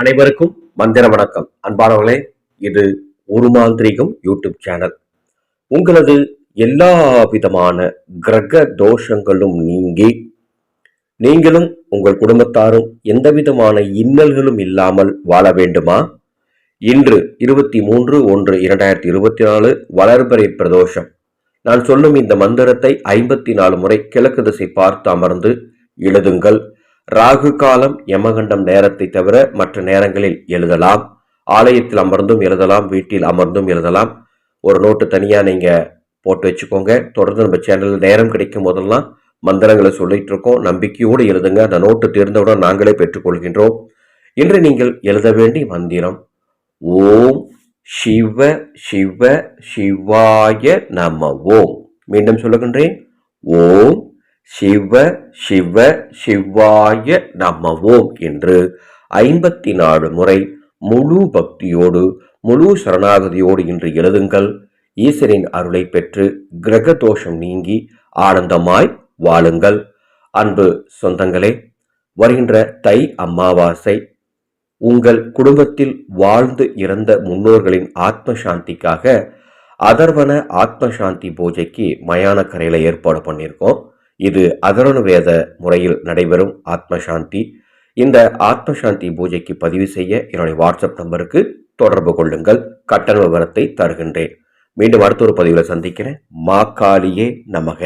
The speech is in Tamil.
அனைவருக்கும் மந்திர வணக்கம். அன்பானவர்களே இது ஒரு மாந்திரீகம் யூடியூப் சேனல். உங்களது எல்லா விதமான கிரக தோஷங்களும் நீங்கி நீங்களும் உங்கள் குடும்பத்தாரும் எந்த விதமான இன்னல்களும் இல்லாமல் வாழ வேண்டுமா? இன்று இருபத்தி மூன்று ஒன்று இரண்டாயிரத்தி இருபத்தி நாலு வளர்பிறை பிரதோஷம். நான் சொல்லும் இந்த மந்திரத்தை ஐம்பத்தி நாலு முறை கிழக்கு திசை பார்த்து அமர்ந்து எழுதுங்கள். ராகு காலம் யமகண்டம் நேரத்தை தவிர மற்ற நேரங்களில் எழுதலாம். ஆலயத்தில் அமர்ந்தும் எழுதலாம் வீட்டில் அமர்ந்தும் எழுதலாம். ஒரு நோட்டு தனியாக நீங்கள் போட்டு வச்சுக்கோங்க. தொடர்ந்து நம்ம சேனலில் நேரம் கிடைக்கும் போதெல்லாம் மந்திரங்களை சொல்லிட்டு இருக்கோம். நம்பிக்கையோடு எழுதுங்க. அந்த நோட்டு தேர்ந்தவுடன் நாங்களே பெற்றுக்கொள்கின்றோம். இன்று நீங்கள் எழுத வேண்டிய மந்திரம் ஓம் சிவ சிவ சிவாய நம ஓம். மீண்டும் சொல்லுகின்றேன். ஓம் சிவ சிவ சிவாய நமவோம் என்று ஐம்பத்தி நாலு முறை முழு பக்தியோடு முழு சரணாகதியோடு இன்று எழுதுங்கள். ஈஸ்வரின் அருளை பெற்று கிரக தோஷம் நீங்கி ஆனந்தமாய் வாழுங்கள். அன்பு சொந்தங்களே வருகின்ற தை அமாவாசை உங்கள் குடும்பத்தில் வாழ்ந்து இறந்த முன்னோர்களின் ஆத்ம சாந்திக்காக அதர்வன ஆத்ம சாந்தி பூஜைக்கு மயான கரையில் ஏற்பாடு பண்ணியிருக்கோம். இது அதர்வன வேத முறையில் நடைபெறும் ஆத்ம சாந்தி இந்த ஆத்ம சாந்தி பூஜைக்கு பதிவு செய்ய என்னுடைய வாட்ஸ்அப் நம்பருக்கு தொடர்பு கொள்ளுங்கள். கட்டண விவரத்தை தருகின்றேன். மீண்டும் அடுத்த ஒரு பதிவில் சந்திக்கிறேன். மா காளியே நமக.